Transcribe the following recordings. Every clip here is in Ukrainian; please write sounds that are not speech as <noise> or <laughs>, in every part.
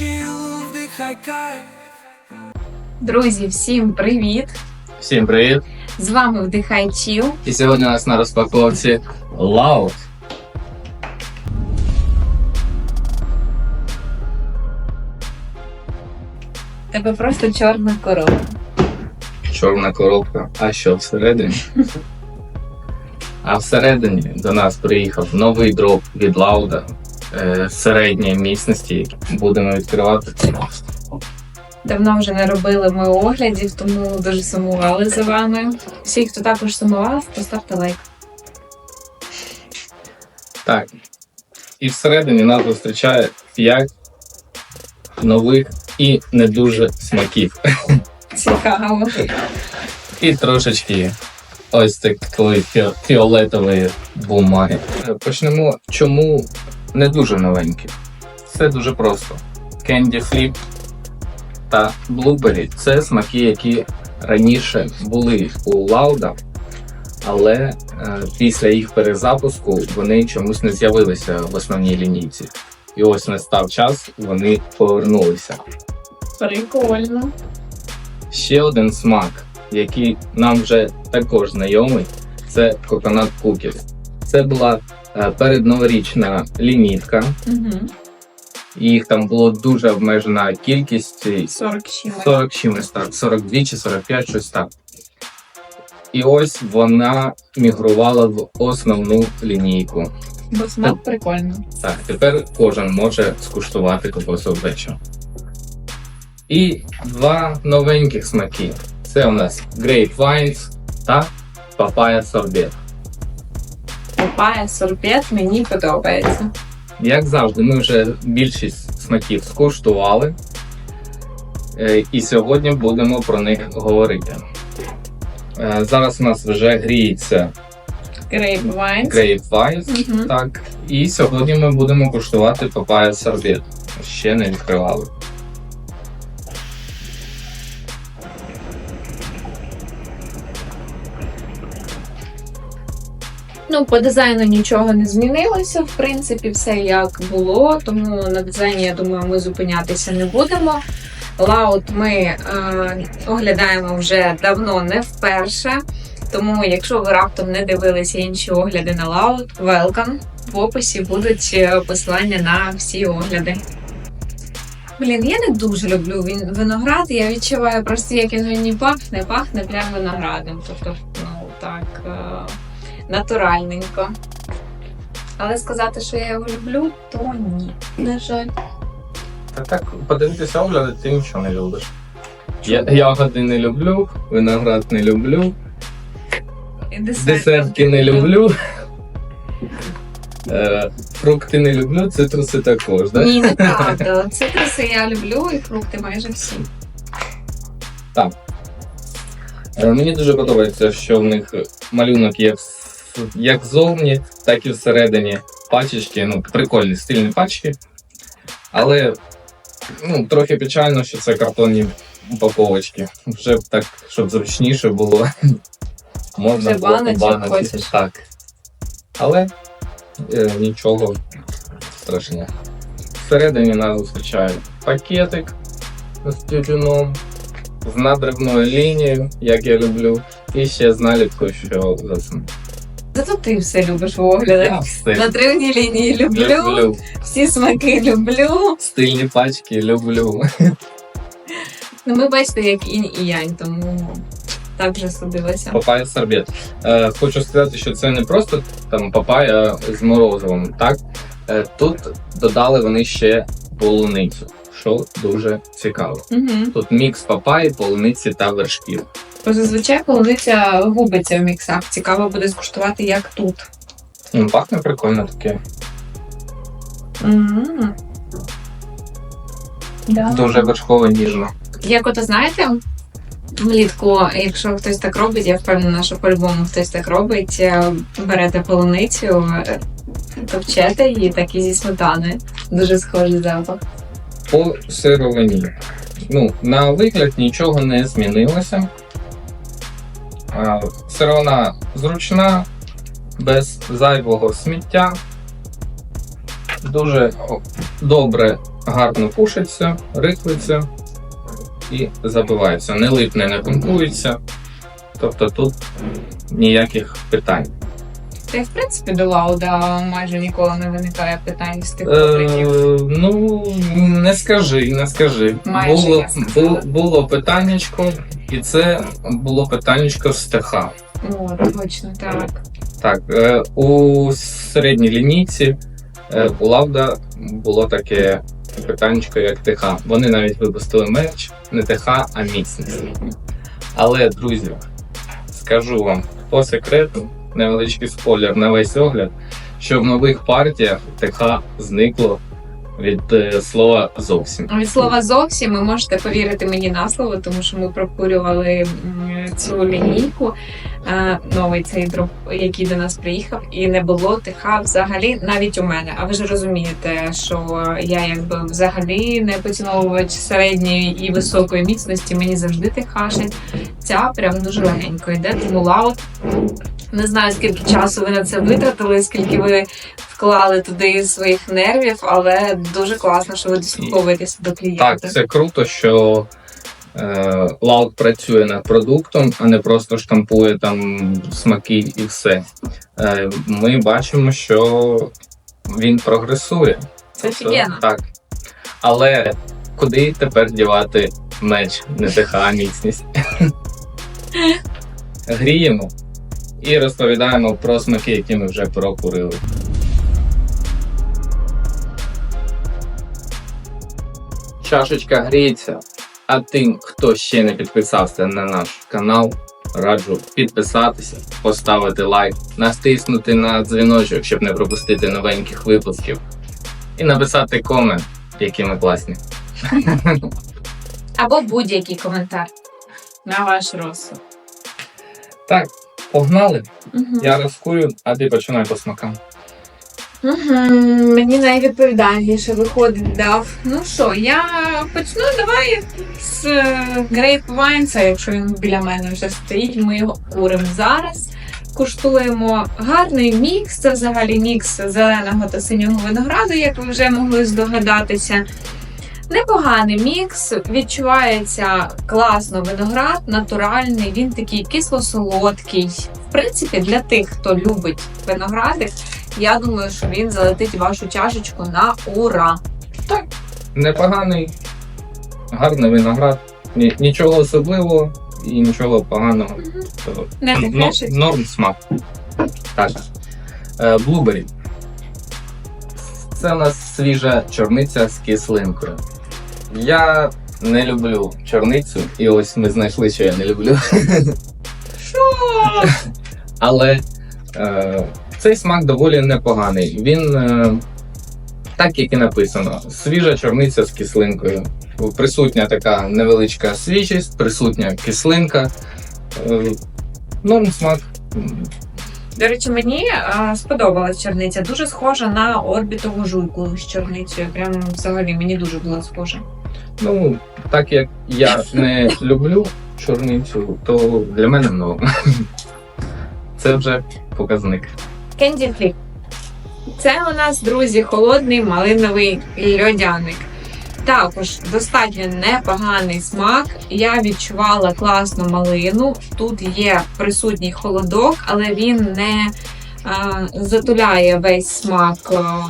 chill, вдихай кайф. Друзі, всім привіт! Всім привіт! З вами Вдихай Чіл. І сьогодні у нас на розпаковці Loud. Тебе просто чорна корова. Чорна коробка. А що всередині? <laughs> А всередині до нас приїхав новий дроп від Лауда середньої міцності, будемо відкривати. Давно вже не робили ми оглядів, тому дуже сумували за вами. Всі, хто також сумував, поставте лайк. Так. І всередині нас зустрічає 5 нових і не дуже смаків. Цікаво. І трошечки ось такої фіолетової бумаги. Е, Почнемо, чому не дуже новенькі. Все дуже просто. Candy Flip та Blueberry це смаки, які раніше були у Лауда, але е, після їх перезапуску вони чомусь не з'явилися в основній лінійці. І ось настав час, вони повернулися. Прикольно. Ще один смак, який нам вже також знайомий, це Coconut Cookies. Це була передноворічна лімітка, Угу. їх там було дуже обмежена кількість і 40 чимось. 40 чимось так, 42 чи 45, щось так. І ось вона мігрувала в основну лінійку. Бо смак прикольно. Так, тепер кожен може скуштувати кокосову печиво. І два новеньких смаки. Це у нас Grapevines та Papaya Sorbet. Папая сорбет мені подобається. Як завжди, ми вже більшість смаків скуштували. Е, І сьогодні будемо про них говорити. Е, Зараз у нас вже гріється Grapevines. Grapevines. Мгм. Так, і сьогодні ми будемо куштувати Papaya Sorbet. Ще не відкривали. Ну, по дизайну нічого не змінилося. В принципі, все як було. Тому на дизайні, я думаю, ми зупинятися не будемо. Лаут ми е, оглядаємо вже давно не вперше. Тому, якщо ви раптом не дивилися інші огляди на Лаут, welcome. В описі будуть е, посилання на всі огляди. Блін, я не дуже люблю виноград. Я відчуваю просто, як він мені пахне, пахне прям виноградом. Тобто, ну так. Е, натуральненько. Але сказати, що я його люблю, то ні. На жаль. Та так, подивитися огляди, ти нічого не любиш. Я, ягоди не люблю, виноград не люблю, І десерт. десертки не люблю. Е, фрукти не люблю, цитруси також, да? Ні, неправда. Цитруси я люблю і фрукти майже всі. Е, Мені дуже подобається, що в них малюнок є в- як ззовні, так і всередині пачечки. Ну, прикольні стильні пачки. Але ну, трохи печально, що це картонні упаковочки. Вже б так, щоб зручніше було. <laughs> Можна було побанити. Так. Але е, нічого страшного. Всередині нас зустрічає пакетик з тютюном, з надривною лінією, як я люблю, і ще з наліпкою, що. Зато ти все любиш в оглядах. Все На тривній лінії люблю, люблю. всі смаки люблю. Стильні пачки люблю. Ну, ми бачите, як інь і янь, тому так вже судилося. Папая сорбет. Е, хочу сказати, що це не просто там папая з морозивом. Так е, тут додали вони ще полуницю, що дуже цікаво. Угу. Тут мікс папаї, полуниці та вершків. Бо зазвичай полуниця губиться в міксах. Цікаво буде скуштувати, як тут. М, Пахне прикольно таке. М. Да. Дуже вершково ніжно. Як ото знаєте, влітку, якщо хтось так робить, я впевнена, що по-любому хтось так робить, е, берете полуницю, е, товчете її так і зі сметани. Дуже схожий запах. По сировині. Ну, на вигляд нічого не змінилося. Сировина зручна, без зайвого сміття. Дуже добре гарно пушиться, рихлиться і забивається. Не липне, не пункується. Тобто тут ніяких питань. Та й в принципі до лауда майже ніколи не виникає питань з тих Е, ну, не скажи, не скажи. Майже було, я сказала. було, було питаннячко, і це було питаннячко з ТХ. О, точно так. Так, е, у середній лінійці е, у Лавда було таке питаннячко, як ТХ. Вони навіть випустили мерч не ТХ, а міцність. Але, друзі, скажу вам по секрету, невеличкий спойлер на весь огляд, що в нових партіях ТХ зникло від е, слова зовсім. Від слова зовсім ви можете повірити мені на слово, тому що ми прокурювали м, цю лінійку, новий цей дроп, який до нас приїхав, і не було тиха взагалі навіть у мене. А ви ж розумієте, що я якби взагалі не поціновувач середньої і високої міцності. Мені завжди тихашить. Ця прям дуже легенько йде, тому лаут. Не знаю, скільки часу ви на це витратили, скільки ви вклали туди своїх нервів, але дуже класно, що ви дослуховуєтеся до клієнта. Так, це круто, що е, працює над продуктом, а не просто штампує там смаки і все. Е, ми бачимо, що він прогресує. Це офігенно. Так. Але куди тепер дівати меч, не ТХ, а міцність? <laughs> Гріємо і розповідаємо про смаки, які ми вже прокурили. Чашечка гріється. А тим, хто ще не підписався на наш канал, раджу підписатися, поставити лайк, натиснути на дзвіночок, щоб не пропустити новеньких випусків, і написати комент, які ми класні. Або будь-який коментар на ваш розсуд. Так, погнали. Угу. Я розкую, а ти починай по смакам. Угу. Мені найвідповідальніше виходить дав. Ну що, я почну давай з грейп вайнса, якщо він біля мене вже стоїть. Ми його куримо зараз. Куштуємо гарний мікс. Це взагалі мікс зеленого та синього винограду, як ви вже могли здогадатися. Непоганий мікс, відчувається класно виноград, натуральний, він такий кисло-солодкий. В принципі, для тих, хто любить виногради, я думаю, що він залетить вашу чашечку на ура. Непоганий, гарний виноград. Ні- Нічого особливого і нічого поганого. То Не но-. Норм смак. Так. Е, Блубері. Це у нас свіжа чорниця з кислинкою. Я не люблю чорницю, і ось ми знайшли, що я не люблю. Що? <laughs> Але е, цей смак доволі непоганий. Він, е, так як і написано, свіжа чорниця з кислинкою. Присутня така невеличка свіжість, присутня кислинка. Е, норм смак. До речі, мені а, сподобалась чорниця. Дуже схожа на орбітову жуйку з чорницею. Прям взагалі мені дуже була схожа. Ну, так як я не люблю чорницю, то для мене норм. <laughs> Це вже показник. Кенді фліп. Це у нас, друзі, холодний малиновий льодяник. Також достатньо непоганий смак. Я відчувала класну малину. Тут є присутній холодок, але він не затуляє весь смак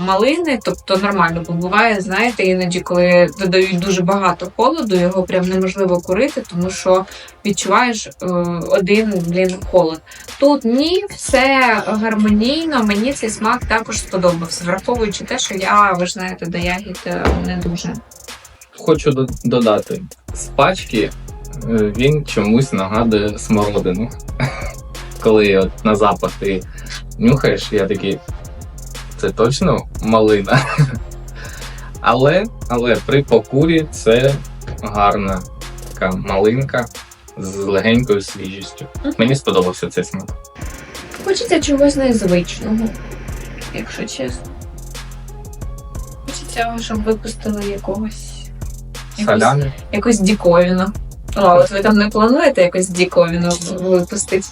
малини, тобто нормально, бо буває, знаєте, іноді, коли додають дуже багато холоду, його прям неможливо курити, тому що відчуваєш е, один блін холод. Тут ні, все гармонійно. Мені цей смак також сподобався, враховуючи те, що я, ви ж знаєте, до ягід е, не дуже. Хочу до- додати, з пачки е, він чомусь нагадує смородину. <laughs> Коли от на запах ти нюхаєш, я такий, це точно малина. <laughs> Але, але при покурі це гарна така малинка з легенькою свіжістю. Мені сподобався цей смак. Хочеться чогось незвичного, якщо чесно. Хочеться, щоб випустили якогось. якусь-. Якусь діковіну. А от ви там не плануєте якусь діковіну випустити?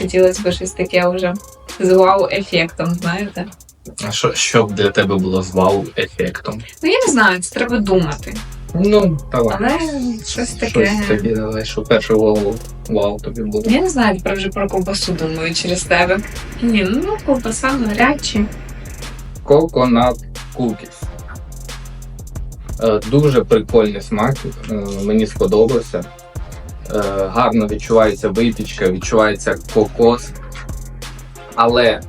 Хотілося б щось таке вже з вау-ефектом, знаєте? А що, що б для тебе було з вау-ефектом? Ну я не знаю, це треба думати. Ну, давай. Але щось таке. Щось тобі давай, що перше вау, вау тобі було. Я не знаю про вже про ковбасу думаю через тебе. Ні, ну ковбаса навряд. Coconut Cookies. Е, Дуже прикольний смак, е, мені сподобався. Е, Гарно відчувається випічка, відчувається кокос. Але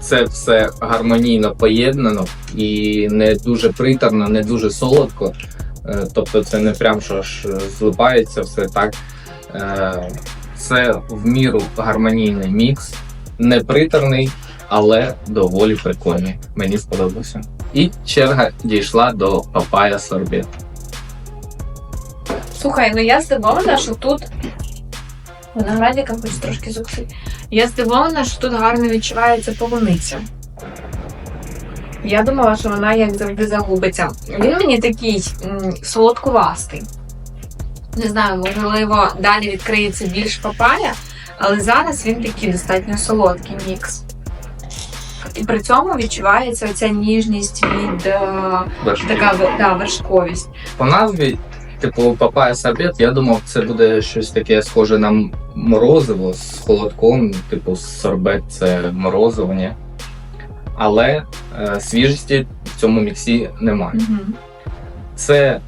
це все гармонійно поєднано і не дуже приторно, не дуже солодко. Е, Тобто це не прям що ж злипається все так. Е, Це в міру гармонійний мікс, не приторний, але доволі прикольний. Мені сподобався. І черга дійшла до папая сорбет. Слухай, ну я здивована, що тут виноградика хоч трошки зуксить. Я здивована, що тут гарно відчувається полуниця. Я думала, що вона як завжди загубиться. Він мені такий м, солодкувастий. Не знаю, можливо, далі відкриється більш папая, але зараз він такий достатньо солодкий мікс. І при цьому відчувається оця ніжність від е, така да, вершковість. По назві, типу, папая сорбет, я думав, це буде щось таке схоже на морозиво з холодком, типу сорбет це морозиво, ні? Але е, свіжості в цьому міксі немає. Угу. Це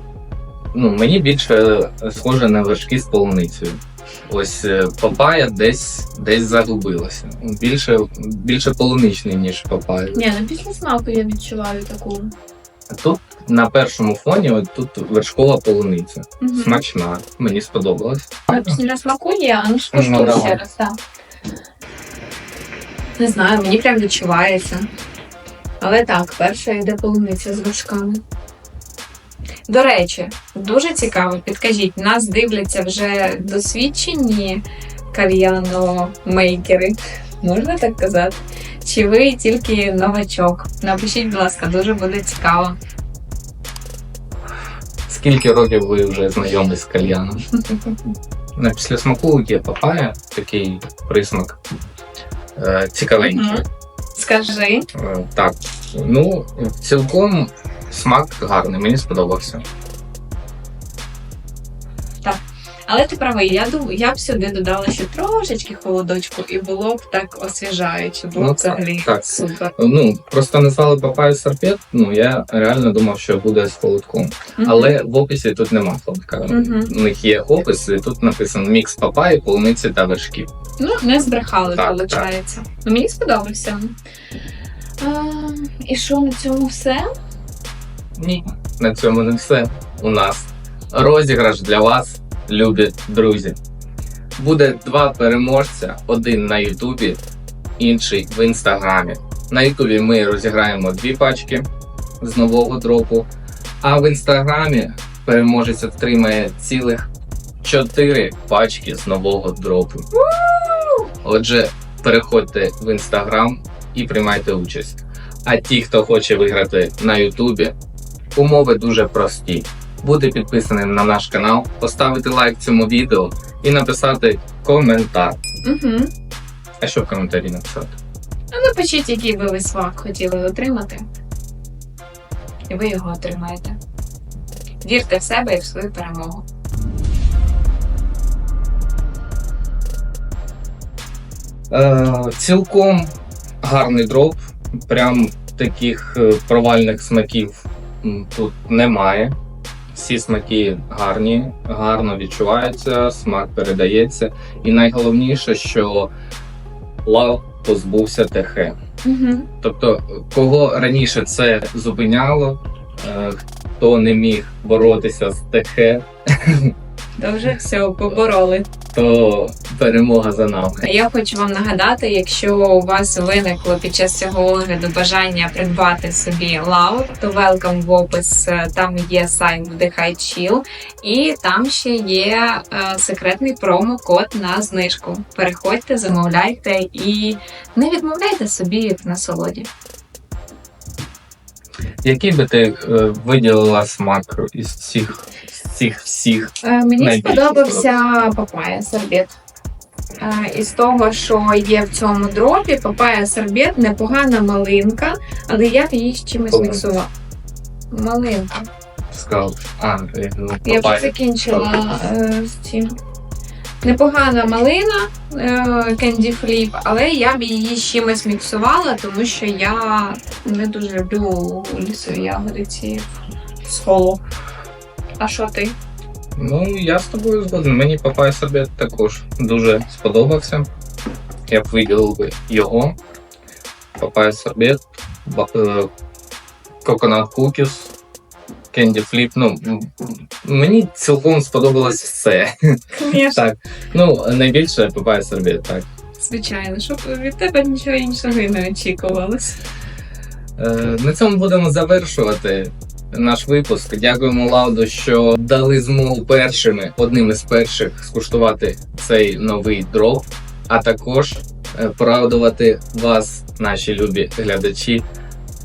ну, мені більше схоже на вершки з полуницею. Ось е, папая десь, десь загубилася. Більше, більше полуничний, ніж папая. Ні, ну після смаку я відчуваю таку. Тут на першому фоні от тут вершкова полуниця. Смачна, мені сподобалось. Після смаку є, а ну Ну, скуштуй давай. ще раз, так. Не знаю, мені прям відчувається. Але так, перша йде полуниця з вершками. До речі, дуже цікаво, підкажіть, нас дивляться вже досвідчені кальяномейкери, можна так казати? Чи ви тільки новачок? Напишіть, будь ласка, дуже буде цікаво. Скільки років ви вже знайомі з кальяном? <laughs> На після смаку є папая, такий присмак. Е, цікавенький. Мгм. Скажи, Е, Так, ну, цілком смак гарний, мені сподобався. Але ти правий, я думаю, я б сюди додала ще трошечки холодочку, і було б так освіжаюче, було Ну, б взагалі так, так. супер. Ну, просто назвали папаю сорбет, ну я реально думав, що буде з холодком. Мгм. Але в описі тут нема холодка. Мгм. У них є опис, і тут написано мікс папаї, полуниці та вершків. Ну, не збрехали, Так, виходить. Ну, мені сподобався. А, і що на цьому все? Ні, на цьому не все. У нас розіграш для вас, любі друзі. Буде два переможця: один на Ютубі, інший в інстаграмі. На Ютубі ми розіграємо дві пачки з нового дропу, а в інстаграмі переможець отримає цілих чотири пачки з нового дропу. Отже, переходьте в інстаграм і приймайте участь. А ті, хто хоче виграти на Ютубі, умови дуже прості. Бути підписаним на наш канал, поставити лайк цьому відео і написати коментар. Угу. А що в коментарі написати? А напишіть, який би ви смак хотіли отримати. І ви його отримаєте. Вірте в себе і в свою перемогу. Е, цілком гарний дроп. Прям таких е, провальних смаків тут немає. Всі смаки гарні, гарно відчуваються, смак передається. І найголовніше, що лав позбувся ТХ. Угу. Тобто, кого раніше це зупиняло, е, хто не міг боротися з ТХ, То вже все, побороли. то перемога за нами. Я хочу вам нагадати, якщо у вас виникло під час цього огляду бажання придбати собі лаут, то велкам в опис. е, Там є сайт Вдихай Chill, і там ще є е, секретний промокод на знижку. Переходьте, замовляйте і не відмовляйте собі в насолоді. Який би ти е, виділила смак із цих, цих всіх? Е, мені сподобався папая сорбет. Е, Із того, що є в цьому дропі, папая сорбет, непогана малинка, але я б її з чимось міксувала. Малинка. Сказав. А, я, ну, Я вже папайя. закінчила е, з цим. Непогана малина е, Candy Flip, але я б її з чимось міксувала, тому що я не дуже люблю лісові ягоди ці з холу. А що ти? Ну, я з тобою згоден. Мені папай сорбет також дуже сподобався. Я б виділив би його. Папай ба- е, коконат кукіс, кенді. Ну, мені цілком сподобалось все. <laughs> Так. Ну, найбільше папай сорбет, так. Звичайно, щоб від тебе нічого іншого і не очікувалось. Е, На цьому будемо завершувати наш випуск. Дякуємо Лауду, що дали змогу першими, одним із перших скуштувати цей новий дроп, а також е, порадувати вас, наші любі глядачі,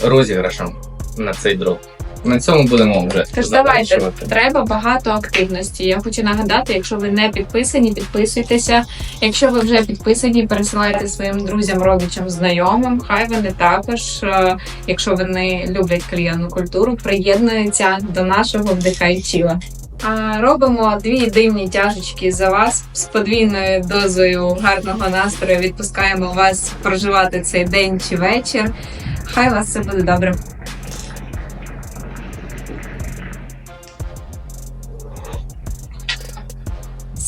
розіграшем на цей дроп. На цьому будемо вже Тож давайте, треба багато активності. Я хочу нагадати, якщо ви не підписані, підписуйтеся. Якщо ви вже підписані, пересилайте своїм друзям, родичам, знайомим. Хай вони також, е, якщо вони люблять кальянну культуру, приєднуються до нашого вдихай тіла. А робимо дві дивні тяжечки за вас з подвійною дозою гарного настрою. Відпускаємо вас проживати цей день чи вечір. Хай вас все буде добре.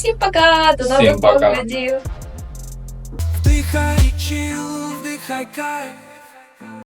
Всім пока! До нових пока. поглядів! Вдихай чил, вдихай кайф